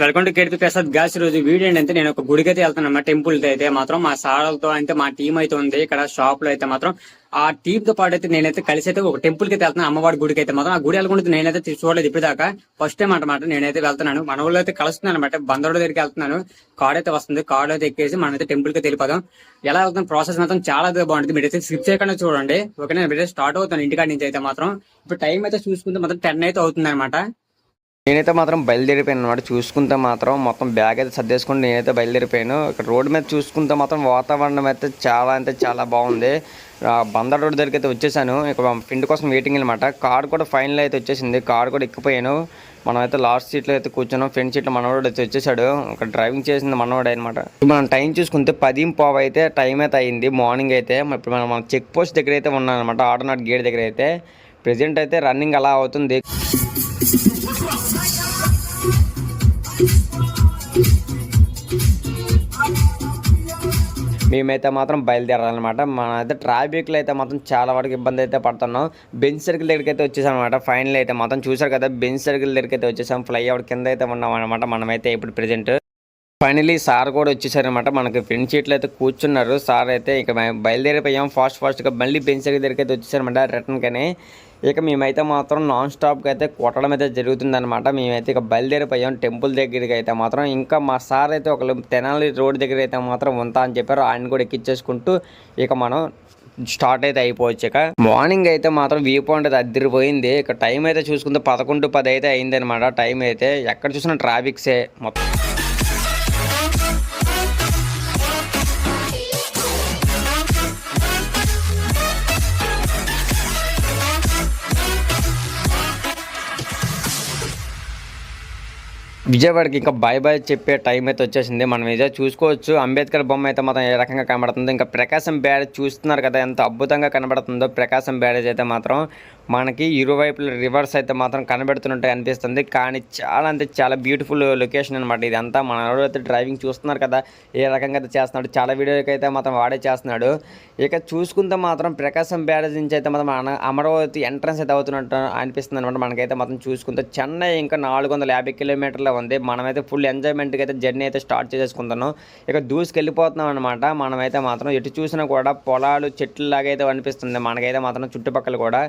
Welcome to KT Prasad guys రోజు video అంటే నేను ఒక గుడికి అయితే వెళ్తాను అన్నమాట టెంపుల్ అయితే మాత్రం. మా సార్లతో అయితే మా టీం అయితే ఉంది ఇక్కడ షాప్లో అయితే మాత్రం. ఆ టీమ్తో పాటు అయితే నేనైతే కలిసి అయితే ఒక టెంపుల్కి వెళ్తున్నాను వెళ్తాను అమ్మవారి గుడికి అయితే మాత్రం. ఆ గుడి వెళ్ళకుండా నేనైతే చూడలేదు ఇప్పటిదాకా. ఫస్ట్ టైం అనమాట నేనైతే వెళ్తున్నాను. మన ఊళ్ళో అయితే కలుస్తున్నాను అనమాట బందరోడ్ దగ్గరికి వెళ్తున్నాను. కార్డ్ అయితే వస్తుంది కార్డు అయితే ఎక్కేసి మనం అయితే టెంపుల్కి వెళ్ళిపోదాం. ఎలా వెళ్తాం ప్రాసెస్ మాత్రం చాలా అయితే బాగుంటుంది. మీరు అయితే స్కిప్ చేయకుండా చూడండి. ఓకే నేను స్టార్ట్ అవుతాను ఇంటికాడ నుంచి అయితే మాత్రం. ఇప్పుడు టైం అయితే చూసుకుంటే మాత్రం టెన్ అయితే అవుతుంది అనమాట నేనైతే మాత్రం బయలుదేరిపోయాను అనమాట చూసుకుంటే మాత్రం మొత్తం బ్యాగ్ అయితే సర్దేసుకుని నేనైతే బయలుదేరిపోయాను. ఇక్కడ రోడ్డు మీద చూసుకుంటే మాత్రం వాతావరణం అయితే చాలా అంటే చాలా బాగుంది. బందర్ రోడ్ దగ్గరికి అయితే వచ్చేసాను. ఇక ఫ్రెండ్ కోసం వెయిటింగ్ అనమాట కార్ కూడా ఫైనల్ అయితే వచ్చేసింది. కార్ కూడా ఎక్కిపోయాను. మనం అయితే లాస్ట్ సీట్లో అయితే కూర్చున్నాం. ఫ్రంట్ సీట్లో మనవాడు అయితే వచ్చేసాడు. ఒక డ్రైవింగ్ చేసింది మనవాడు అనమాట మనం టైం చూసుకుంటే పది పావు అయితే టైం అయితే అయింది. మార్నింగ్ అయితే ఇప్పుడు మనం చెక్ పోస్ట్ దగ్గర అయితే ఉన్నాం అనమాట ఆటోనాట్ గేట్ దగ్గర అయితే. ప్రెజెంట్ అయితే రన్నింగ్ అలా అవుతుంది. మేమైతే మాత్రం బయలుదేరాలన్నమాట. మన అయితే ట్రాఫిక్లో అయితే మాత్రం చాలా వరకు ఇబ్బంది అయితే పడుతున్నాం. బెంచ్ సర్కిల్ దగ్గరికి అయితే వచ్చేసాం అనమాట ఫైనల్ అయితే మాత్రం చూసారు కదా బెంచ్ సర్కిల్ దగ్గరికి అయితే వచ్చేసాం. ఫ్లైఓవర్ కింద అయితే ఉన్నాం అనమాట మనమైతే ఇప్పుడు ప్రజెంట్ ఫైనలీ సార్ కూడా వచ్చేసారనమాట మనకి ఫ్రెండ్ సీట్లు అయితే కూర్చున్నారు. సార్ అయితే ఇక బయలుదేరిపోయాం. ఫాస్ట్ ఫాస్ట్గా మళ్ళీ బెంచ్ దగ్గరికి అయితే వచ్చేసారనమాట రిటర్న్ కానీ. ఇక మేమైతే మాత్రం నాన్ స్టాప్గా అయితే కొట్టడం అయితే జరుగుతుందన్నమాట. మేమైతే ఇక బయలుదేరిపోయాం. టెంపుల్ దగ్గరికి అయితే మాత్రం ఇంకా మా సార్ అయితే ఒకళ్ళు తెనాలి రోడ్ దగ్గర అయితే మాత్రం ఉంటా అని చెప్పారు. ఆయన కూడా ఎక్కించేసుకుంటూ ఇక మనం స్టార్ట్ అయితే అయిపోవచ్చు ఇక. మార్నింగ్ అయితే మాత్రం వ్యూ పాయింట్ అయితే అద్దరిపోయింది. ఇక టైం అయితే చూసుకుంటే పదకొండు పది అయితే అయిందనమాట టైం అయితే ఎక్కడ చూసినా ట్రాఫిక్సే మొత్తం. విజయవాడకి ఇంకా బాయ్ బాయ్ చెప్పే టైం అయితే వచ్చేసింది. మనం ఇదే చూసుకోవచ్చు. అంబేద్కర్ బొమ్మ అయితే మాత్రం ఏ రకంగా కనబడుతుందో ఇంకా ప్రకాశం బ్యారేజ్ చూస్తున్నారు కదా ఎంత అద్భుతంగా కనబడుతుందో ప్రకాశం బ్యారేజ్ అయితే మాత్రం మనకి ఇరువైపుల రివర్స్ అయితే మాత్రం కనబడుతున్నట్టు అనిపిస్తుంది. కానీ చాలా అంటే చాలా బ్యూటిఫుల్ లొకేషన్ అనమాట ఇదంతా మన ఎవరు అయితే డ్రైవింగ్ చూస్తున్నారు కదా ఏ రకంగా అయితే చేస్తున్నాడు చాలా వీడియోకి అయితే మాత్రం వాడే చేస్తున్నాడు. ఇక చూసుకుంటే మాత్రం ప్రకాశం బ్యారేజ్ నుంచి అయితే మాత్రం మన అమరావతి ఎంట్రన్స్ అయితే అవుతున్నట్టు అనిపిస్తుంది అనమాట మనకైతే మాత్రం చూసుకుంటే చెన్నై ఇంకా నాలుగు వందల యాభై కిలోమీటర్ల ఉంది. మనమైతే ఫుల్ ఎంజాయ్మెంట్కి అయితే జర్నీ అయితే స్టార్ట్ చేసేసుకుంటున్నాం. ఇక దూసుకెళ్ళిపోతున్నాం అనమాట మనమైతే మాత్రం ఎటు చూసినా కూడా పొలాలు చెట్లు లాగా అయితే అనిపిస్తుంది. మనకైతే మాత్రం చుట్టుపక్కల కూడా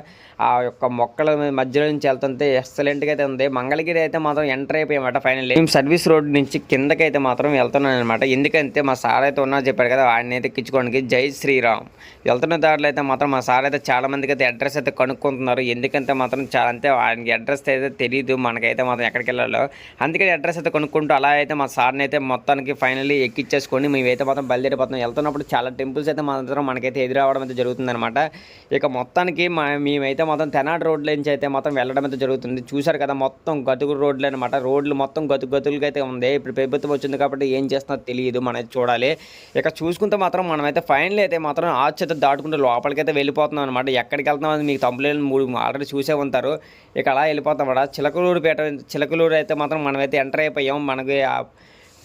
ఆ యొక్క మొక్కల మధ్యలో నుంచి వెళ్తుంటే ఎక్సలెంట్గా అయితే ఉంది. మంగళగిరి అయితే మాత్రం ఎంటర్ అయిపోయామట ఫైనల్లీ మేము సర్వీస్ రోడ్ నుంచి కిందకి అయితే మాత్రం వెళ్తున్నాను అనమాట ఎందుకంటే మా సార్ అయితే ఉన్నా చెప్పారు కదా ఆయన అయితే ఎక్కించుకోవడానికి. జై శ్రీరామ్. వెళ్తున్న దారిలో అయితే మాత్రం మా సార్ అయితే చాలా మందికి అయితే అడ్రస్ అయితే కనుక్కుంటున్నారు. ఎందుకంటే మాత్రం చాలా అంతే ఆయనకి అడ్రస్ అయితే తెలియదు మనకైతే మాత్రం ఎక్కడికి వెళ్ళాలో. అందుకని అడ్రస్ అయితే కొనుక్కుంటూ అలా అయితే మా సార్ని అయితే మొత్తానికి ఫైనల్లీ ఎక్కించేసుకొని మేమైతే మాత్రం బయలుదేరిపోతున్నాం. వెళ్తున్నప్పుడు చాలా టెంపుల్స్ అయితే మాత్రం మనకైతే ఎదురవడం అయితే జరుగుతుందన్నమాట. ఇక మొత్తానికి మా మేమైతే మొత్తం తెనాడు రోడ్ల నుంచి అయితే మొత్తం వెళ్ళడం అయితే జరుగుతుంది. చూశారు కదా మొత్తం గతుకు రోడ్లు అనమాట రోడ్లు మొత్తం గతుకు గతులుగా అయితే ఉంది. ఇప్పుడు ప్రభుత్వం వచ్చింది కాబట్టి ఏం చేస్తున్నా తెలియదు మనం చూడాలి. ఇక చూసుకుంటే మాత్రం మనమైతే ఫైనల్ అయితే మాత్రం ఆర్చ్ దాటుకుంటూ లోపలికైతే వెళ్ళిపోతున్నాం అనమాట ఎక్కడికి వెళ్తున్నాం అని మీకు తమ్ముళ్ళు మూడు ఆల్రెడీ చూసే ఉంటారు. ఇక అలా వెళ్ళిపోతాం అన్నమాట. చిలకలూరు పేట చిలకలూరు అయితే మాత్రం మనమైతే ఎంటర్ అయిపోయాం. మనకి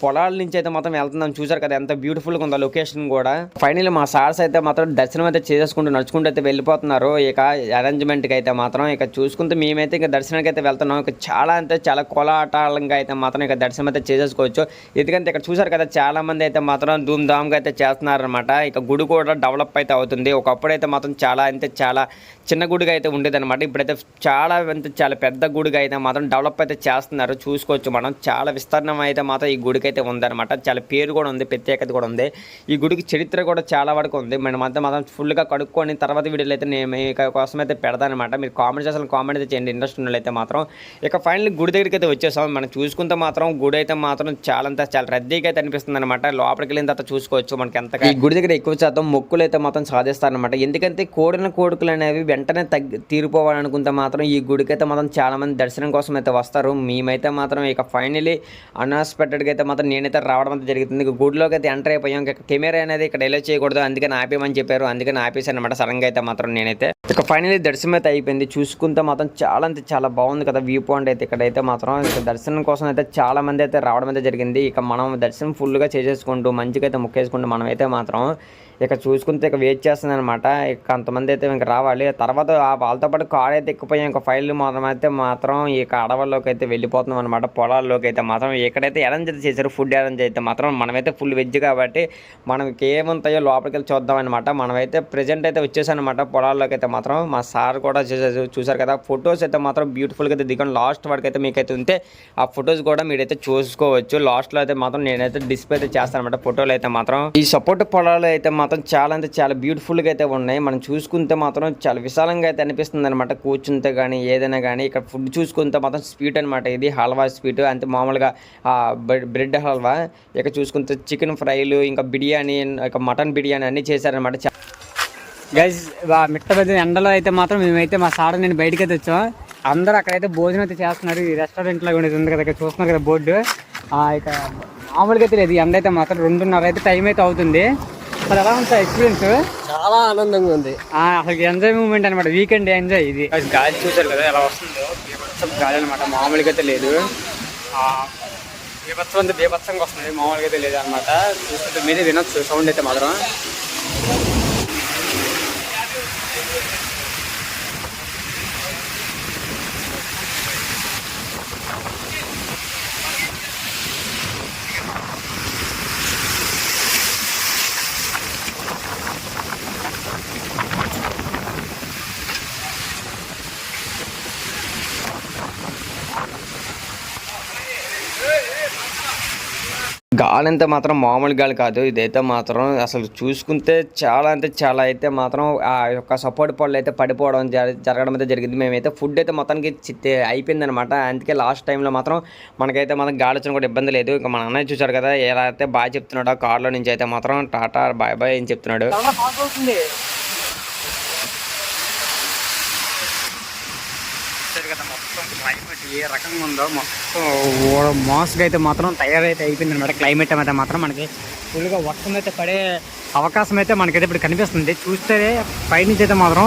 పొలాల నుంచి అయితే మాత్రం వెళ్తున్నాం. చూసారు కదా ఎంత బ్యూటిఫుల్గా ఉందో లొకేషన్ కూడా. ఫైనల్ మా సార్స్ అయితే మాత్రం దర్శనం అయితే చేసేసుకుంటూ నడుచుకుంటూ అయితే వెళ్ళిపోతున్నారు. ఇక అరేంజ్మెంట్కి అయితే మాత్రం ఇక చూసుకుంటే మేమైతే ఇక దర్శనానికి అయితే వెళ్తున్నాం. ఇక చాలా అంటే చాలా కోలాటాలంగా అయితే మాత్రం ఇక దర్శనం అయితే చేసేసుకోవచ్చు. ఎందుకంటే ఇక్కడ చూసారు కదా చాలా మంది అయితే మాత్రం ధూమ్ ధామ్గా అయితే చేస్తున్నారనమాట ఇక గుడి కూడా డెవలప్ అయితే అవుతుంది. ఒకప్పుడు అయితే మాత్రం చాలా అంటే చాలా చిన్న గుడిగా అయితే ఉండేదన్నమాట. ఇప్పుడైతే చాలా అంటే చాలా పెద్ద గుడిగా అయితే మాత్రం డెవలప్ అయితే చేస్తున్నారు. చూసుకోవచ్చు మనం. చాలా విస్తీర్ణం అయితే మాత్రం ఈ గుడికి అయితే ఉందన్నమాట. చాలా పేరు కూడా ఉంది ప్రత్యేకత కూడా ఉంది. ఈ గుడికి చరిత్ర కూడా చాలా వరకు ఉంది. మనం అంతా మాత్రం ఫుల్గా కడుక్కొని తర్వాత వీడియోలు అయితే నేను మీ కోసం అయితే పెడతానమాట మీరు కామెంట్ చేసిన కామెంట్ అయితే చేయండి. ఇంట్రెస్ట్ ఉన్నట్లయితే మాత్రం. ఇక ఫైనల్ గుడి దగ్గరికి అయితే వచ్చేసాం. మనం చూసుకుంటే మాత్రం గుడి అయితే మాత్రం చాలా అంతా చాలా రద్దీగా అయితే అనిపిస్తుంది అనమాట లోపలికి వెళ్ళిన తర్వాత చూసుకోవచ్చు మనకి ఎంత ఈ గుడి దగ్గర ఎక్కువ శాతం మొక్కులు అయితే మాత్రం సాధిస్తారనమాట ఎందుకంటే కోడిన కోడుకులు అనేవి వెంటనే తగ్గి తీరిపోవాలనుకుంటే మాత్రం ఈ గుడికి అయితే మాత్రం చాలా మంది దర్శనం కోసం అయితే వస్తారు. మేమైతే మాత్రం ఇక ఫైనలీ అన్ఎక్స్పెక్టెడ్గా అయితే మాత్రం నేనైతే రావడం అయితే జరుగుతుంది. ఇక గుడిలోకి అయితే ఎంటర్ అయిపోయాం. ఇక కెమెరా అనేది ఇక్కడ ఎలా చేయకూడదు అందుకని ఆపేయమని చెప్పారు. అందుకని ఆపేసాను అనమాట సడన్గా అయితే మాత్రం నేనైతే. ఇక ఫైనలీ దర్శనం అయితే అయిపోయింది. చూసుకుంటే మాత్రం చాలా అంటే చాలా బాగుంది కదా వ్యూ పాయింట్ అయితే ఇక్కడైతే మాత్రం. ఇక దర్శనం కోసం అయితే చాలా మంది అయితే రావడం అయితే జరిగింది. ఇక మనం దర్శనం ఫుల్గా చేసేసుకుంటూ మంచిగా అయితే ముక్కేసుకుంటూ మనం అయితే మాత్రం ఇక చూసుకుంటే ఇక వెయిట్ చేస్తుంది అనమాట ఇక కొంతమంది అయితే ఇంకా రావాలి. తర్వాత వాళ్ళతో పాటు కార్ అయితే ఎక్కిపోయాం ఇంకా ఫైల్ మాత్రం అయితే మాత్రం ఇక అడవుల్లోకి అయితే వెళ్ళిపోతున్నాం అనమాట పొలాల్లోకి అయితే మాత్రం ఎక్కడైతే అరేంజ్ అయితే చేశారు ఫుడ్ అరేంజ్ అయితే మాత్రం మనమైతే ఫుల్ వెజ్ కాబట్టి మనకి ఏముంటాయో లోపలికి వెళ్ళి చూద్దాం అనమాట మనమైతే ప్రజెంట్ అయితే వచ్చేసానమాట పొలాల్లోకి అయితే మాత్రం మా సార్ కూడా చేసేసి చూసారు కదా. ఫొటోస్ అయితే మాత్రం బ్యూటిఫుల్గా అయితే దిగండి. లాస్ట్ వరకు అయితే మీకైతే ఉంటే ఆ ఫొటోస్ కూడా మీరైతే చూసుకోవచ్చు. లాస్ట్లో అయితే మాత్రం నేనైతే డిస్ప్లే అయితే చేస్తాను అనమాట ఫోటోలు అయితే మాత్రం ఈ సపోర్ట్ పొలాలు అయితే మాత్రం చాలా అంటే చాలా బ్యూటిఫుల్గా అయితే ఉన్నాయి. మనం చూసుకుంటే మాత్రం చాలా విశాలంగా అయితే అనిపిస్తుంది అనమాట కూర్చుంటే కానీ ఏదైనా కానీ ఇక్కడ ఫుడ్ చూసుకుంటే మాత్రం స్వీట్ అనమాట ఇది హల్వా స్వీట్ అంటే మామూలుగా బ్రెడ్ హల్వా. ఇక చూసుకుంటే చికెన్ ఫ్రైలు ఇంకా బిర్యానీ ఇంకా మటన్ బిర్యానీ అన్నీ చేశారనమాట గైజ్ మిట్ట పెద్ద ఎండలో అయితే మాత్రం మేమైతే మా సార్ నేను బయటకి అయితే వచ్చాం. అందరూ అక్కడైతే భోజనం అయితే చేస్తున్నారు. ఈ రెస్టారెంట్లో ఉండేది ఉంది కదా ఇక్కడ చూస్తున్నారు కదా బోర్డు. ఆ, ఇక మామూలుగా అయితే లేదు. ఎండ అయితే మాత్రం రెండున్నర అయితే టైం అయితే అవుతుంది. అసలు ఎలా ఉంది ఎక్స్పీరియన్స్ చాలా ఆనందంగా ఉంది. అసలు ఎంజాయ్ మూమెంట్ అనమాట వీకెండ్ ఎంజాయ్ ఇది. గాలి చూసారు కదా ఎలా వస్తుందో? బీభత్సం గాలి అనమాట మామూలుగా అయితే లేదు. ఆ, బీభత్సం అంటే బీభత్సంగా వస్తుంది. మామూలుగా అయితే లేదు అనమాట చూస్తుంటే మీరే వినొచ్చు. సౌండ్ అయితే మాత్రం. గాలి మాత్రం మామూలు గాలి కాదు. ఇదైతే మాత్రం అసలు చూసుకుంటే చాలా అంటే చాలా అయితే మాత్రం ఆ యొక్క సపోర్ట్ పళ్ళు అయితే పడిపోవడం జరగడం అయితే జరిగింది. మేమైతే ఫుడ్ అయితే మొత్తానికి చిత్తే అందుకే లాస్ట్ టైంలో మాత్రం మనకైతే మనం గాలి వచ్చిన కూడా ఇబ్బంది లేదు. ఇంకా మన అన్నయ్య చూసారు కదా ఎలా అయితే బాగా చెప్తున్నాడో కార్లో నుంచి అయితే మాత్రం టాటా బాయ్ బాయ్ అని చెప్తున్నాడు చాలా ఫాస్ట్ అవుతుంది చూశారు కదా మొత్తం క్లైమేట్ ఏ రకంగా ఉందో మొత్తం మోస్ట్గా అయితే మాత్రం తయారైతే అయిపోయింది అనమాట క్లైమేట్ అయితే మాత్రం మనకి ఫుల్గా వర్షం అయితే పడే అవకాశం అయితే మనకైతే ఇప్పుడు కనిపిస్తుంది. చూస్తే పైనుంచి అయితే మాత్రం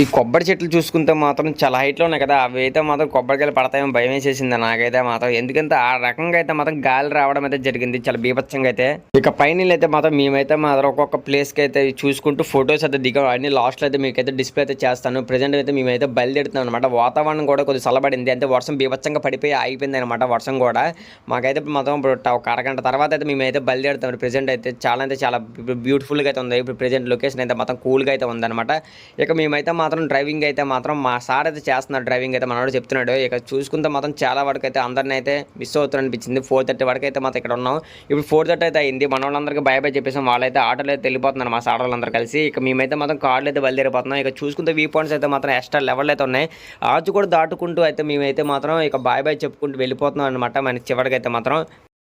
ఈ కొబ్బరి చెట్లు చూసుకుంటే మాత్రం చాలా హైట్లో ఉన్నాయి కదా. అవి అయితే మాత్రం కొబ్బరికాయలు పడతాయో భయం వేసేసింది నాకైతే మాత్రం. ఎందుకంటే ఆ రకంగా అయితే మాత్రం గాలి రావడం అయితే జరిగింది చాలా బీభత్సంగా అయితే. ఇక పైన అయితే మాత్రం మేమైతే మాత్రం ఒక్కొక్క ప్లేస్కి అయితే చూసుకుంటూ ఫొటోస్ అయితే దిగాం. అన్ని లాస్ట్లో అయితే మీకైతే డిస్ప్లే అయితే చేస్తాను. ప్రజెంట్ అయితే మేమైతే బయలుదేరుతున్నాం అనమాట వాతావరణం కూడా కొద్దిగా చల్లబడింది. అంటే వర్షం బీభత్సంగా పడిపోయి ఆగిపోయింది అనమాట వర్షం కూడా. మాకైతే మాత్రం ఇప్పుడు ఒక అరగంట తర్వాత అయితే మేమైతే బయలుదేరుతాం. ప్రజెంట్ అయితే చాలా అయితే చాలా బ్యూటిఫుల్గా అయితే ఉంది. ఇప్పుడు ప్రజెంట్ లొకేషన్ అయితే మాత్రం కూల్గా అయితే ఉందన్నమాట. ఇక మేమైతే మాత్రం డ్రైవింగ్ అయితే మాత్రం మా సార్ అయితే చేస్తున్నారు డ్రైవింగ్ అయితే మనోడు చెప్తున్నాడు. ఇక చూసుకుంటే మాత్రం చాలా వరకు అయితే అందరిని అయితే మిస్ అవుతున్నారు అనిపించింది ఫోర్ థర్టీ వరకు అయితే మాత్రం ఇక్కడ ఉన్నాం. ఇప్పుడు ఫోర్ థర్టీ అయితే అయింది. మన వాళ్ళందరికీ బై బై చెప్పేసాం. వాళ్ళైతే ఆటోలో అయితే వెళ్ళిపోతున్నారు మా సార్ వాళ్ళందరూ కలిసి. ఇక మేమైతే మాత్రం కార్లు అయితే బయలుదేరిపోతున్నాం. ఇక చూసుకుంటే వ్యూ పాయింట్స్ అయితే మాత్రం ఎక్స్ట్రా లెవెల్ అయితే ఉన్నాయి. ఆచు కూడా దాటుకుంటూ అయితే మేమైతే మాత్రం ఇక బాయ్ బాయ్ చెప్పుకుంటూ వెళ్ళిపోతున్నాం అనమాట మన చివరికి అయితే మాత్రం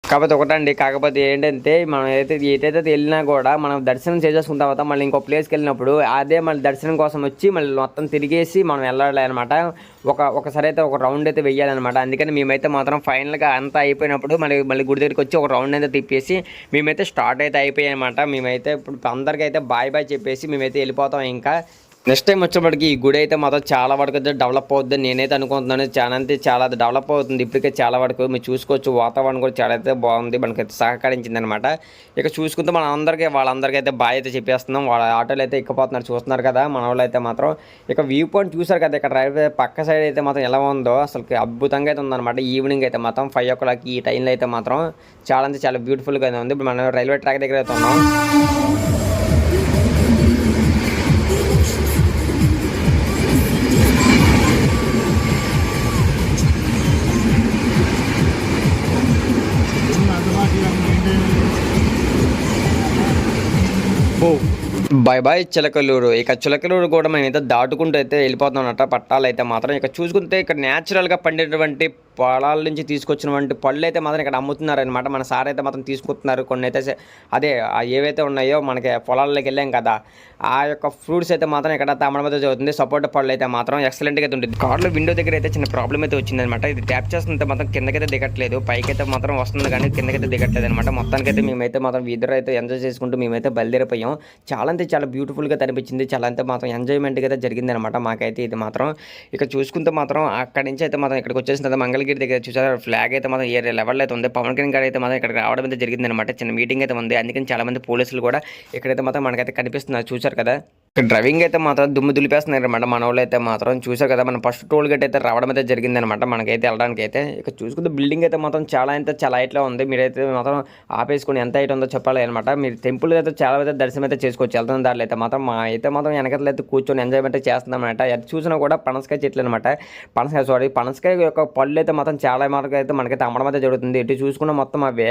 కాకపోతే ఒకటండి కాకపోతే ఏంటంటే మనం ఏదైతే ఏదైతే వెళ్ళినా కూడా మనం దర్శనం చేసేసుకున్న తర్వాత మళ్ళీ ఇంకో ప్లేస్కి వెళ్ళినప్పుడు అదే మళ్ళీ దర్శనం కోసం వచ్చి మళ్ళీ మొత్తం తిరిగేసి మనం వెళ్ళాలి అనమాట ఒక ఒకసారి అయితే ఒక రౌండ్ అయితే వెయ్యాలన్నమాట. అందుకని మేమైతే మాత్రం ఫైనల్గా అంతా అయిపోయినప్పుడు మళ్ళీ మళ్ళీ గుడి దగ్గరికి వచ్చి ఒక రౌండ్ అయితే తిప్పేసి మేమైతే స్టార్ట్ అయితే అయిపోయాయి అనమాట మేమైతే ఇప్పుడు అందరికీ అయితే బాయ్ బాయ్ చెప్పేసి మేమైతే వెళ్ళిపోతాం ఇంకా. నెక్స్ట్ టైం వచ్చేప్పటికి ఈ గుడి అయితే మాత్రం చాలా వరకు అయితే డెవలప్ అవుతుంది నేనైతే అనుకుంటున్నాను చాలా అంటే చాలా డెవలప్ అవుతుంది. ఇప్పటికే చాలా వరకు మీరు చూసుకోవచ్చు. వాతావరణం కూడా చాలా అయితే బాగుంది. మనకైతే సహకరించింది అనమాట ఇక చూసుకుంటే మన అందరికీ వాళ్ళందరికీ అయితే బాయ్ అయితే చెప్పేస్తున్నాం. వాళ్ళ ఆటోలు అయితే ఎక్కిపోతున్నారు చూస్తున్నారు కదా మన వాళ్ళు అయితే మాత్రం. ఇక వ్యూ పాయింట్ చూసారు కదా ఇక్కడ రైల్వే పక్క సైడ్ అయితే మాత్రం ఎలా ఉందో అసలు అద్భుతంగా అయితే ఉందన్నమాట. ఈవినింగ్ అయితే మాత్రం ఫైవ్ ఓ క్లాక్ ఈ టైంలో అయితే మాత్రం చాలా అంటే చాలా బ్యూటిఫుల్గా ఉంది. ఇప్పుడు మనం రైల్వే ట్రాక్ దగ్గర అయితే ఉన్నాం. Bye bye Chilakaluru. ఇక చిలకలూరు కూడా మనం అయితే దాటుకుంటూ అయితే వెళ్ళిపోతున్నాం అన్నమాట. పట్టాలు అయితే మాత్రం ఇక్కడ చూసుకుంటే ఇక్కడ న్యాచురల్గా పండేటువంటి పొలాల నుంచి తీసుకొచ్చినటువంటి పళ్ళు అయితే మాత్రం ఇక్కడ అమ్ముతున్నారనమాట మన సార్ అయితే మాత్రం తీసుకుంటున్నారు కొన్ని అయితే అదే ఏవైతే ఉన్నాయో మనకి పొలాల్లోకి వెళ్ళాం కదా ఆ యొక్క ఫ్రూట్స్ అయితే మాత్రం ఇక్కడ తమ్మడం జరుగుతుంది. సపోర్ట్ పళ్ళు అయితే మాత్రం ఎక్సలెంట్గా అయితే ఉంటుంది. కార్లో విండో దగ్గర అయితే చిన్న ప్రాబ్లం అయితే వచ్చిందనమాట ఇది ట్యాప్ చేస్తుంటే మాత్రం కిందకైతే దిగట్లేదు. పైకి అయితే మాత్రం వస్తుంది కానీ కిందకైతే దిగట్లేదు అనమాట మొత్తానికైతే మేమైతే మాత్రం ఇద్దరు అయితే ఎంజాయ్ చేసుకుంటూ మేమైతే బయలుదేరిపోయాం. చాలా అంటే చాలా బ్యూటిఫుల్గా కనిపించింది. చాలా అంటే మాత్రం ఎంజాయ్మెంట్గా అయితే జరిగిందనమాట మాకైతే ఇది మాత్రం. ఇక చూసుకుంటే మాత్రం అక్కడి నుంచి అయితే మాత్రం ఇక్కడికి వచ్చేసిన తర్వాత గేట్ దగ్గర చూసారు? ఫ్లాగ్ అయితే మాత్రం ఏ లెవెల్ అయితే ఉంది? పవన్ కళ్యాణ్ గారు అయితే మాత్రం ఇక్కడ రావడం అయితే జరిగింది అనమాట చిన్న మీటింగ్ అయితే ఉంది. అందుకని చాలా మంది పోలీసులు కూడా ఇక్కడైతే మాత్రం మనకైతే కనిపిస్తున్నారు. చూసారు కదా? డ్రైవింగ్ అయితే మాత్రం దుమ్ము దులిపేస్తున్నారు అనమాట మన అయితే మాత్రం చూసారు కదా మన ఫస్ట్ టోల్ గేట్ అయితే రావడం అయితే జరిగింది అనమాట మనకైతే వెళ్ళడానికి అయితే. ఇక చూసుకుంటే బిల్డింగ్ అయితే మాత్రం చాలా అయితే చాలా హైట్లో ఉంది. మీరైతే మాత్రం ఆపేసుకుని ఎంత హైట్ ఉందో చెప్పాలి అనమాట మీరు టెంపుల్ అయితే చాలా అయితే దర్శనం అయితే చేసుకోవచ్చు. వెళ్తున్న దారిలో అయితే మాత్రం మా అయితే మాత్రం వెనకట్లు అయితే కూర్చొని ఎంజాయ్మెంట్ చేస్తుందన్నమాట అది చూసినా కూడా పనసకాయ చెట్లు అనమాట పనసకాయ సారీ పనసకాయ యొక్క పళ్ళు అయితే మాత్రం చాలా మార్గం అయితే మనకైతే అమ్మడం అయితే జరుగుతుంది. ఇటు చూసుకున్న మొత్తం అవే.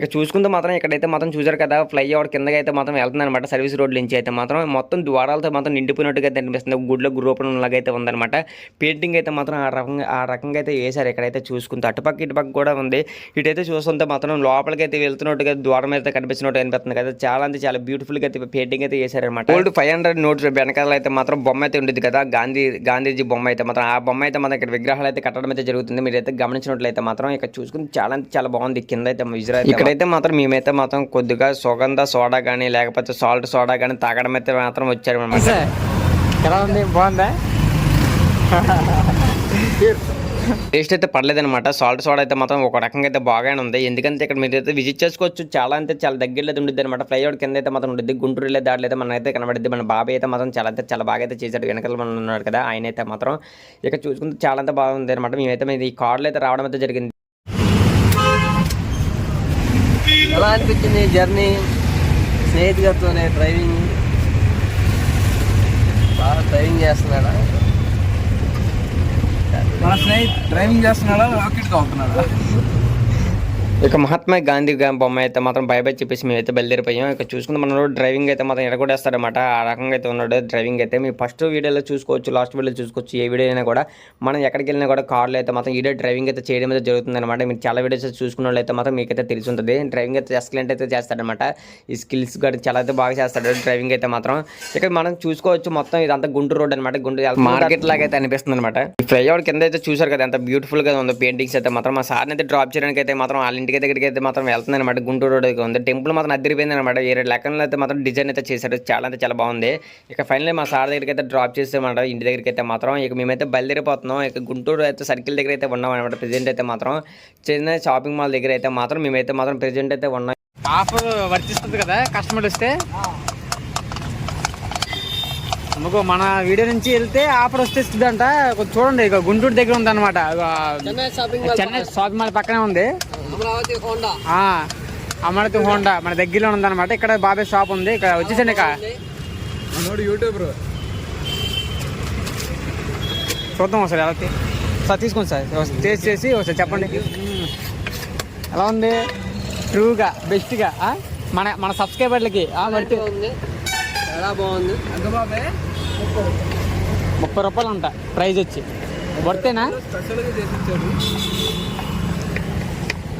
ఇక చూసుకుంటే మాత్రం ఇక్కడైతే మాత్రం చూసారు కదా ఫ్లై ఓవర్ కిందకి అయితే మాత్రం వెళ్తుంది అనమాట సర్వీస్ రోడ్ నుంచి అయితే మాత్రం మొత్తం ద్వారాలతో మాత్రం నిండిపోయినట్టుగా అయితే అనిపిస్తుంది. గుడ్లో రూపం లాగా అయితే ఉందన్నమాట. పెయింటింగ్ అయితే మాత్రం ఆ రకంగా ఆ రకంగా అయితే వేశారు ఇక్కడైతే చూసుకుంటే. అటుపక్క ఇటుపక్క కూడా ఉంది. ఇటైతే చూస్తుంటే మాత్రం లోపలికి అయితే వెళ్తున్నట్టుగా ద్వారం అయితే కనిపించినట్టు అనిపిస్తుంది కదా. చాలా అంటే చాలా బ్యూటిఫుల్గా అయితే పెయింటింగ్ అయితే వేశారనమాట ఓల్డ్ ఫైవ్ హండ్రెడ్ నోట్ వెనకాల అయితే మాత్రం బొమ్మ అయితే ఉండేది కదా. గాంధీ గాంధీజీ బొమ్మ అయితే మాత్రం. ఆ బొమ్మ అయితే మాత్రం ఇక్కడ విగ్రహాలు అయితే కట్టడం అయితే జరుగుతుంది. మీరైతే గమనించినట్లయితే మాత్రం ఇక్కడ చూసుకుని చాలా అంటే చాలా బాగుంది. కింద అయితే అయితే ఇక్కడైతే మాత్రం. మేమైతే మాత్రం కొద్దిగా సుగంధ సోడా కానీ లేకపోతే సాల్ట్ సోడా కానీ తాగడం అయితే మాత్రం వచ్చారు. అనమాట ఎలా ఉంది? బాగుందా? టేస్ట్ అయితే పర్లేదనమాట సాల్ట్ సోడా అయితే మాత్రం ఒక రకంగా అయితే బాగానే ఉంది. ఎందుకంటే ఇక్కడ మీరు అయితే విజిట్ చేసుకోవచ్చు. చాలా అంటే చాలా దగ్గరలో అయితే ఉంటుంది అనమాట ఫ్లైఓవర్ కింద అయితే మాత్రం ఉంటుంది గుంటూరు వెళ్ళే దారిలో అయితే మనైతే కనబడుద్ది. మన బాబాయ్ అయితే మాత్రం చాలా అయితే చాలా బాగా అయితే చేశాడు. వెనకాల మనం ఉన్నాడు కదా ఆయన అయితే మాత్రం. ఇక చూసుకుంటే చాలా అంతా బాగుంది అనమాట మేమైతే మీద ఈ కార్లో అయితే రావడం అయితే జరిగింది. ఎలా అనిపించింది జర్నీ? స్నేహితులతోనే డ్రైవింగ్? డ్రైవింగ్ చేస్తున్నాడా? మన స్నేహితు డ్రైవింగ్ చేస్తున్నాడా? రాకెట్ కావుతున్నాడా ఇక మహాత్మా గాంధీ బొమ్మ అయితే మాత్రం బై బై చెప్పేసి మేమైతే బయలుదేరిపోయాం. ఇక చూసుకుంటే మన డ్రైవింగ్ అయితే మాత్రం ఎడగొడేస్తాడనమాట ఆ రకంగా అయితే ఉన్నాడు డ్రైవింగ్ అయితే మీ ఫస్ట్ వీడియోలో చూసుకోవచ్చు లాస్ట్ వీడియోలో చూసుకోవచ్చు ఏ వీడియో అయినా కూడా. మనం ఎక్కడికి వెళ్ళినా కూడా కార్లో అయితే మాత్రం ఈడే డ్రైవింగ్ అయితే చేయడం అయితే జరుగుతుంది అనమాట మీరు చాలా వీడియోస్ చూసుకున్న వాళ్ళు అయితే మాత్రం మీకైతే తెలిసి ఉంటుంది. డ్రైవింగ్ అయితే ఎక్సలెంట్ అయితే చేస్తాడనమాట ఈ స్కిల్స్ కూడా చాలా అయితే బాగా చేస్తాడు డ్రైవింగ్ అయితే మాత్రం. ఇక్కడ మనం చూసుకోవచ్చు మొత్తం ఇదంతా గుంటూరు రోడ్ అనమాట గుంటూరు మార్కెట్ లాగా అయితే అనిపిస్తుంది అనమాట ఈ ఫ్లైఓవర్ కింద అయితే చూసారు కదా ఎంత బ్యూటిఫుల్గా ఉందో పెయింటింగ్స్ అయితే మాత్రం. మా సార్ని అయితే డ్రాప్ చేయడానికి అయితే మాత్రం వాళ్ళ ఇంటికి దగ్గరికి అయితే మాత్రం వెళ్తుంది అనమాట గుంటూరు రోడ్ అయితే ఉంది. టెంపుల్ మాత్రం అద్దరిపోయింది అనమాట ఏ లెక్కలో అయితే మాత్రం డిజైన్ అయితే చేశారు. చాలా అంటే చాలా బాగుంది. ఇక ఫైనల్లీ మా సార్ దగ్గరికి అయితే డ్రాప్ చేసామన్నమాట. ఇంటి దగ్గరికి అయితే మాత్రం. ఇక మేమైతే బయలుదేరిపోతున్నాం. ఇక గుంటూరు అయితే సర్కిల్ దగ్గర అయితే ఉన్నాం అనమాట ప్రెజెంట్ అయితే మాత్రం. చిన్న షాపింగ్ మాల్ దగ్గర అయితే మాత్రం మేమైతే మాత్రం ప్రెజెంట్ అయితే ఉన్నాం. ఆఫర్ వర్తిస్తుంది కదా? కస్టమర్ వస్తే? ఇంకో మన వీడియో నుంచి వెళ్తే ఆఫర్ వస్తే ఇస్తుందంట. కొంచెం చూడండి. ఇక గుంటూరు దగ్గర ఉందన్నమాట. ఇక Chennai shopping mall Chennai shopping mall పక్కనే ఉంది. అమరావతి హోండా. ఆ అమరతి హోండా. మన దగ్గరలో ఉందన్నమాట. ఇక్కడ బాబాయ్ షాప్ ఉంది. ఇక్కడ వచ్చేసండి ఇక మనోడు యూట్యూబర్. చూద్దాం ఒకసారి ఎలా సార్ తీసుకోండి సార్. టేస్ట్ చేసి ఒకసారి చెప్పండి. ఎలా ఉంది? ట్రూగా బెస్ట్గా ఆ? మన మన సబ్స్క్రైబర్లకి చాలా బాగుంది. బాబాయ్ ముప్పై రూపాయలు అంట ప్రైజ్ వచ్చి. వర్తేనా స్పెషల్గా చేసి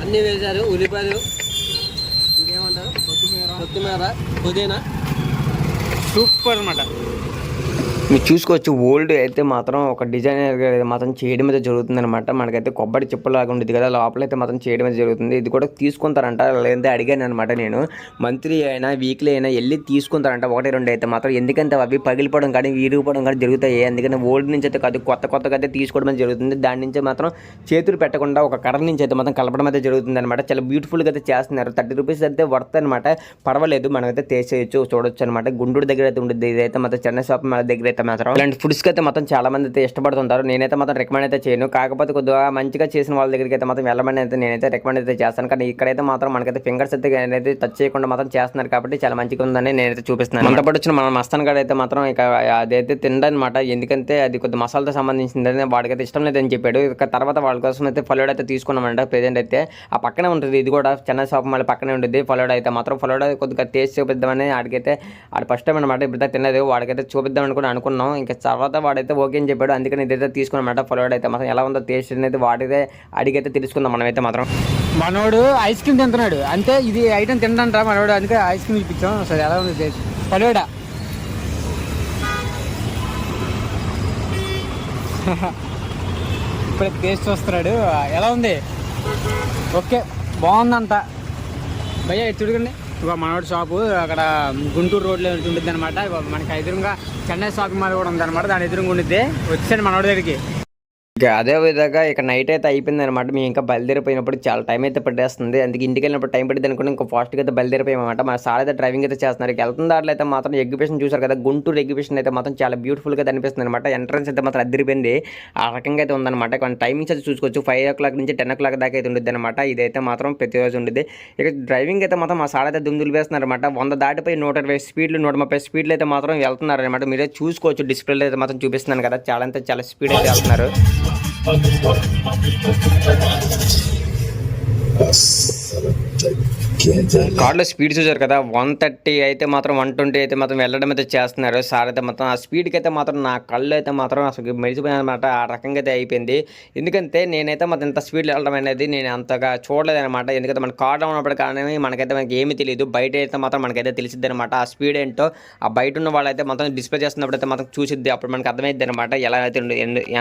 అన్నీ వేశారు ఉల్లిపాయలు. ఇంకేమంటారు? కొత్తిమీర? పుదీనా. సూపర్ అనమాట మీరు చూసుకోవచ్చు ఓల్డ్ అయితే మాత్రం ఒక డిజైనర్ మాత్రం చేయడం అయితే జరుగుతుంది అనమాట మనకైతే కొబ్బరి చిప్పలాగా ఉండేది కదా లోపల అయితే మాత్రం చేయడం అయితే జరుగుతుంది. ఇది కూడా తీసుకుంటారంట లేదంటే అడిగాను అనమాట నేను. మంత్లీ అయినా వీక్లీ అయినా వెళ్ళి తీసుకుంటారంట ఒకటి రెండు అయితే మాత్రం. ఎందుకంటే అవి పగిలిపోవడం కానీ విరిగిపోవడం కానీ జరుగుతాయి. ఎందుకంటే ఓల్డ్ నుంచి అయితే కాదు కొత్త కొత్తగా అయితే తీసుకోవడం అయితే జరుగుతుంది. దాని నుంచి మాత్రం చేతులు పెట్టకుండా ఒక కర్ర నుంచి అయితే మాత్రం కలపడం అయితే జరుగుతుంది అనమాట చాలా బ్యూటిఫుల్గా అయితే చేస్తున్నారు. థర్టీ రూపీస్ అయితే వర్త్ అనమాట పర్వాలేదు మనమైతే తీసేయచ్చు చూడొచ్చు అనమాట గుంటూరు దగ్గర అయితే ఉంటుంది ఇదైతే మాత్రం చెన్నై షాప్ మన దగ్గర అయితే మాత్రం. ఇలాంటి ఫుడ్స్ అయితే మాత్రం చాలా మంది అయితే ఇష్టపడుతుంటారు. నేనైతే మాత్రం రికమెండ్ అయితే చేయను. కాకపోతే కొద్దిగా మంచిగా చేసిన వాళ్ళ దగ్గరికి అయితే మాత్రం వెళ్ళమని అయితే నేనైతే రికమెండ్ అయితే చేస్తాను. కానీ ఇక్కడైతే మాత్రం మనకైతే ఫింగర్స్ అయితే అయితే టచ్ చేయకుండా మాత్రం చేస్తున్నారు కాబట్టి చాలా మంచిగా ఉందని నేనైతే చూపిస్తున్నాను మనతో పాటు వచ్చిన మన మస్తాన్ గారు అయితే మాత్రం ఇక అదైతే తినడనమాట ఎందుకంటే అది కొద్ది మసాలాతో సంబంధించింది వాడికైతే ఇష్టం లేదని చెప్పాడు. ఇక తర్వాత వాళ్ళ కోసం అయితే ఫలోడా అయితే తీసుకున్నామంట ప్రెజెంట్ అయితే. ఆ పక్కనే ఉంటుంది. ఇది కూడా చెన్నై షాప్ మళ్ళీ పక్కనే ఉంటుంది. ఫలోడా అయితే మాత్రం ఫలోడా కొద్దిగా టేస్ట్ చూపిద్దామని ఆడికైతే ఆడు ఫస్ట్ టైం అనమాట ఇప్పుడు తినలేదు. వాడికైతే చూపిద్దామని కూడా అనుకున్నాం. ఇంకా తర్వాత వాడైతే ఓకే అని చెప్పాడు. అందుకని ఇదైతే తీసుకున్నమాట ఫలోడా అయితే మాత్రం ఎలా ఉందో టేస్ట్ అనేది వాడితే అడిగైతే తెలుసుకుందాం మనమైతే మాత్రం. మనోడు ఐస్ క్రీమ్ తింటున్నాడు. అంటే ఇది ఐటమ్ తింటాంట మనోడు. అందుకే ఐస్ క్రీమ్ ఇప్పించాం. సరే ఎలా ఉంది టేస్ట్? పలువడా ఇప్పుడు టేస్ట్ వస్తున్నాడు. ఎలా ఉంది? ఓకే బాగుందంట. భయ్యా ఇటు చూడకండి. ఇక మనోడి షాపు అక్కడ గుంటూరు రోడ్లో ఉంటుంది అనమాట మనకి ఎదురుగా చెన్నై షాపింగ్ మాల్ కూడా ఉందన్నమాట. దాని ఎదురుగా ఉండిద్ది. వచ్చాను మనోడి దగ్గరికి. ఇక అదే విధంగా ఇక నైట్ అయితే అయిపోయింది అనమాట మేము ఇంకా బయలుదేరిపోయినప్పుడు చాలా టైం అయితే పట్టేస్తుంది. అందుకే ఇంటికి వెళ్ళినప్పుడు టైం పట్టింది అనుకుంటే ఇంకా ఫాస్ట్గా అయితే బయలుదేరిపోయామన్నమాట. మా సార్ అయితే డ్రైవింగ్ అయితే చేస్తున్నారు. ఇక వెళ్తున్న దాంట్లో అయితే మాత్రం ఎగ్జిబిషన్ చూసారు కదా గుంటూరు ఎగ్జిబిషన్ అయితే మాత్రం చాలా బ్యూటిఫుల్గా అనిపిస్తుంది అనమాట ఎంట్రన్స్ అయితే మాత్రం అద్దరిపోయింది. ఆ రకంగా అయితే ఉందన్నమాట. కొన్ని టైమింగ్స్ అయితే చూసుకోవచ్చు. ఫైవ్ ఓ క్లాక్ నుంచి టెన్ ఓ క్లాక్ దాకా అయితే ఉంటుంది అనమాట ఇదైతే మాత్రం ప్రతిరోజు ఉండేది ఇక డ్రైవింగ్ అయితే మాత్రం మా సార్ అయితే దుమ్దులు వేస్తున్నారు అనమాట వంద దాటిపోయి నూట ఇరవై స్పీడ్లు నూట ముప్పై స్పీడ్లు అయితే మాత్రం వెళ్తున్నారు అనమాట మీరే చూసుకోవచ్చు. డిస్ప్లేలో అయితే మాత్రం చూపిస్తున్నాను కదా. చాలా అంటే చాలా స్పీడ్ అయితే వెళ్తున్నారు. Nossa. కార్లో స్పీడ్ చూసారు కదా వన్ థర్టీ అయితే మాత్రం వన్ ట్వంటీ అయితే మాత్రం వెళ్ళడం అయితే చేస్తున్నారు. సార్ అయితే మాత్రం ఆ స్పీడ్కి అయితే మాత్రం నా కళ్ళు అయితే మాత్రం అసలు మెరిసిపోయిన అనమాట ఆ రకంగా అయితే అయిపోయింది. ఎందుకంటే నేనైతే మాత్రం ఇంత స్పీడ్ వెళ్ళడం అనేది నేను అంతగా చూడలేదు అనమాట ఎందుకంటే మన కార్లో ఉన్నప్పుడు కానీ మనకైతే మనకి ఏమీ తెలియదు. బయట అయితే మాత్రం మనకైతే తెలిసిద్ది అనమాట ఆ స్పీడ్ ఏంటో ఆ బయట ఉన్న వాళ్ళైతే మాత్రం డిస్ప్లే చేస్తున్నప్పుడు అయితే మాత్రం చూసిద్ది. అప్పుడు మనకి అర్థమైద్ది అనమాట ఎలా అయితే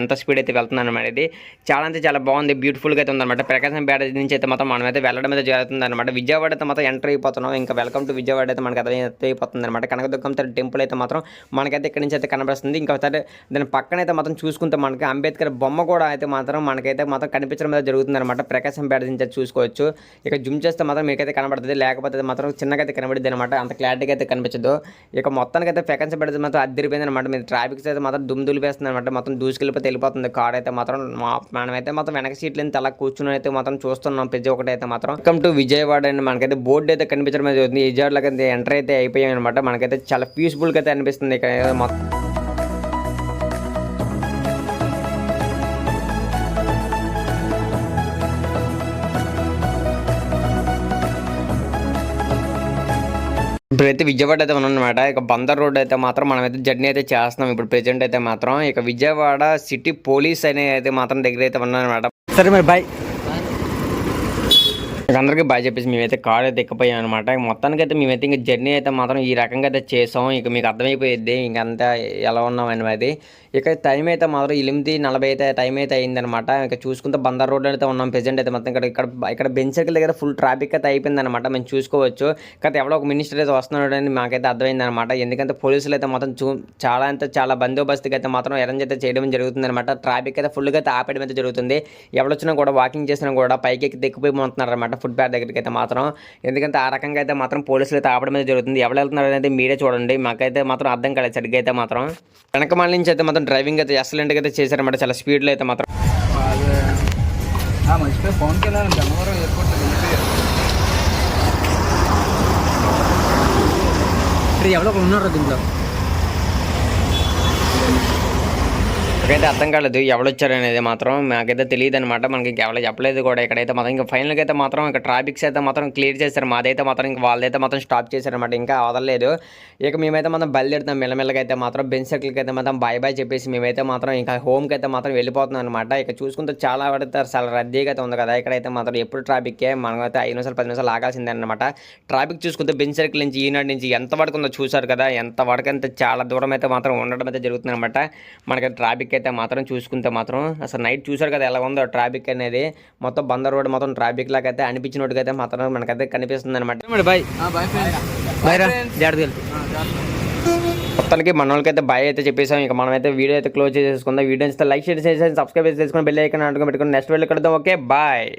ఎంత స్పీడ్ అయితే వెళ్తుంది అనమాట ఇది చాలా అంటే చాలా బాగుంది. బ్యూటిఫుల్గా అయితే ఉందన్నమాట. ప్రకాశం బ్యారేజ్ నుంచి అయితే మాత్రం మనం అయితే వెళ్ళడం అయితే జరుగుతుంది. అనమాట విజయవాడ అయితే మాత్రం ఎంటర్ అయిపోతున్నాం. ఇంకా వెల్కమ్ టు విజయవాడ అయితే మనకి అదే అయిపోతుంది అనమాట కనకదుర్గం తల్లి టెంపుల్ అయితే మాత్రం మనకైతే ఇక్కడి నుంచి అయితే కనబడుతుంది ఇంకా ఒకసారి దాని పక్కన అయితే మాత్రం చూసుకుంటే మనకి అంబేద్కర్ బొమ్మ కూడా అయితే మాత్రం మనకైతే మాత్రం కనిపించడం అయితే జరుగుతుంది అనమాట ప్రకాశం బ్యారేజ్ నుంచి అయితే చూసుకోవచ్చు. ఇక జూమ్ చేస్తే మాత్రం మీకైతే కనబడుతుంది. లేకపోతే మాత్రం చిన్నగా అయితే కనబడుతుంది అనమాట అంత క్లారిటీగా అయితే కనిపించదు. ఇక మొత్తానికి అయితే ప్రకాశం బ్యారేజ్ మాత్రం అద్దరిపోయింది అనమాట మీరు ట్రాఫిక్ అయితే మాత్రం దుమ్ దులిపేస్తుంది అనమాట మొత్తం దూసుకెళ్ళిపోతే వెళ్ళిపోతుంది. కార్ అయితే మాత్రం మనమైతే మాత్రం వెనక సీట్లు ఎంత అలా కూర్చుని అయితే మాత్రం చూస్తున్నాం. ప్రతి ఒక్కటి అయితే మాత్రం. వెల్కమ్ టు విజయవాడ అండ్ మనకైతే బోర్డు అయితే కనిపించడం అయితే జరుగుతుంది. విజయవాడలోకి అయితే ఎంటర్ అయితే అయిపోయాం అనమాట మనకైతే చాలా పీస్ఫుల్గా అయితే అనిపిస్తుంది ఇక్కడ మొత్తం. ఇప్పుడైతే విజయవాడ అయితే ఉన్నాం అనమాట ఇక బందర్ రోడ్ అయితే మాత్రం మనం అయితే జర్నీ అయితే చేస్తున్నాం. ఇప్పుడు ప్రెజెంట్ అయితే మాత్రం. ఇక విజయవాడ సిటీ పోలీస్ అనే అయితే మాత్రం దగ్గర అయితే ఉన్నానమాట సరే మరి బాయ్ ఇక అందరికీ బాగా చెప్పేసి మేమైతే కార్ అయితే ఎక్కిపోయాం అనమాట మొత్తానికి అయితే మేమైతే ఇంకా జర్నీ అయితే మాత్రం ఈ రకంగా అయితే చేసాం. ఇక మీకు అర్థమైపోయింది ఇంకంతా ఎలా ఉన్నాం అనేది ఇక టైం అయితే మాత్రం ఎనిమిది నలభై అయితే టైం అయితే అయిందనమాట ఇక చూసుకుంటే బందర్ రోడ్ అయితే ఉన్నాం. ప్రెజెంట్ అయితే మొత్తం ఇక్కడ ఇక్కడ ఇక్కడ బెంచ్ సర్కిల్ దగ్గర ఫుల్ ట్రాఫిక్ అయితే అయిపోయిందనమాట మేము చూసుకోవచ్చు. కాకపోతే ఎవడో ఒక మినిస్టర్ అయితే వస్తున్నాడు అని మాకైతే అర్థమైందనమాట ఎందుకంటే పోలీసులు అయితే మొత్తం చూ చాలా అంటే చాలా బందోబస్తుగా అయితే మాత్రం అరేంజ్ అయితే చేయడం జరుగుతుంది అనమాట ట్రాఫిక్ అయితే ఫుల్గా అయితే ఆపేయడం అయితే జరుగుతుంది. ఎవడొచ్చినా కూడా వాకింగ్ చేసినా కూడా పైకి ఎక్కి తెక్కిపోయి ఉంటున్నారు అనమాట ఫుడ్ ప్యాడ్ దగ్గరికి అయితే మాత్రం. ఎందుకంటే ఆ రకంగా అయితే మాత్రం పోలీసులు అయితే ఆపడం అయితే జరుగుతుంది. ఎవరు వెళ్తున్నారు అనేది మీరే చూడండి. మాకైతే మాత్రం అర్థం కాలేదు సరిగ్గా అయితే మాత్రం వెనకమాల నుంచి అయితే మాత్రం డ్రైవింగ్ అయితే ఎక్సలెంట్గా అయితే చేశారన్నమాట. చాలా స్పీడ్లో అయితే మాత్రం. మర్చిపోయి. వెళ్ళాను ఎయిర్పోర్ట్ ఎవరో ఒకరు ఉన్నారు దీంట్లో. నాకైతే అర్థం కాలేదు ఎవరు మాత్రం. నాకైతే తెలియదు అనమాట మనకి ఎవరు చెప్పలేదు కూడా ఇక్కడైతే మాత్రం. ఇంకా ఫైనల్గా అయితే మాత్రం ఇంకా ట్రాఫిక్స్ అయితే మాత్రం క్లియర్ చేశారు. మాదైతే మాత్రం ఇంకా వాళ్ళైతే మాత్రం స్టాప్ చేశారనమాట ఇంకా వదలలేదు ఇక మేమైతే మనం బయలుదేరుతాం మెల్లమెల్లగా అయితే మాత్రం బెన్ సర్కిల్కి అయితే మాత్రం బాయ్ బాయ్ చెప్పేసి మేమైతే మాత్రం ఇంకా హోమ్కి అయితే మాత్రం వెళ్ళిపోతున్నాం అనమాట ఇక చూసుకుంటే చాలా పడతారు. చాలా రద్దీగా అయితే ఉంది కదా. ఇక్కడైతే మాత్రం ఎప్పుడు ట్రాఫిక్కే మనమైతే ఐదు నిమిషాలు పది నిమిషాలు ఆగాల్సిందే అనమాట ట్రాఫిక్ చూసుకుంటే బెన్ సర్కిల్ నుంచి ఈనాడు నుంచి ఎంత వరకు ఉందో చూసారు కదా. ఎంత వరకు అంతే చాలా దూరం అయితే మాత్రం ఉండడం అయితే జరుగుతుంది అనమాట మనకి ట్రాఫిక్ అయితే మాత్రం చూసుకుంటే మాత్రం అసలు నైట్ చూసారు కదా ఎలా ఉందో ట్రాఫిక్ అనేది. మొత్తం బందర్ రోడ్ మొత్తం ట్రాఫిక్ లాగా అయితే అనిపించినట్టుగా అయితే మాత్రం మనకైతే కనిపిస్తుంది అనమాట బాయ్. Boy friend. బాయ్ రా జాగ్రత్తగా మొత్తానికి మన వాళ్ళకైతే బాయ్ అయితే చెప్పేసాం ఇంకా మనం అయితే వీడియో అయితే క్లోజ్ చేసేసుకుందాం. వీడియో అయితే లైక్ షేర్ చేసేసి సబ్స్క్రైబ్ చేసి చేసుకుని బెల్ ఐకాన్ అంటుకొని పెట్టుకుని నెక్స్ట్ వీడియో కడదాం ఓకే బాయ్.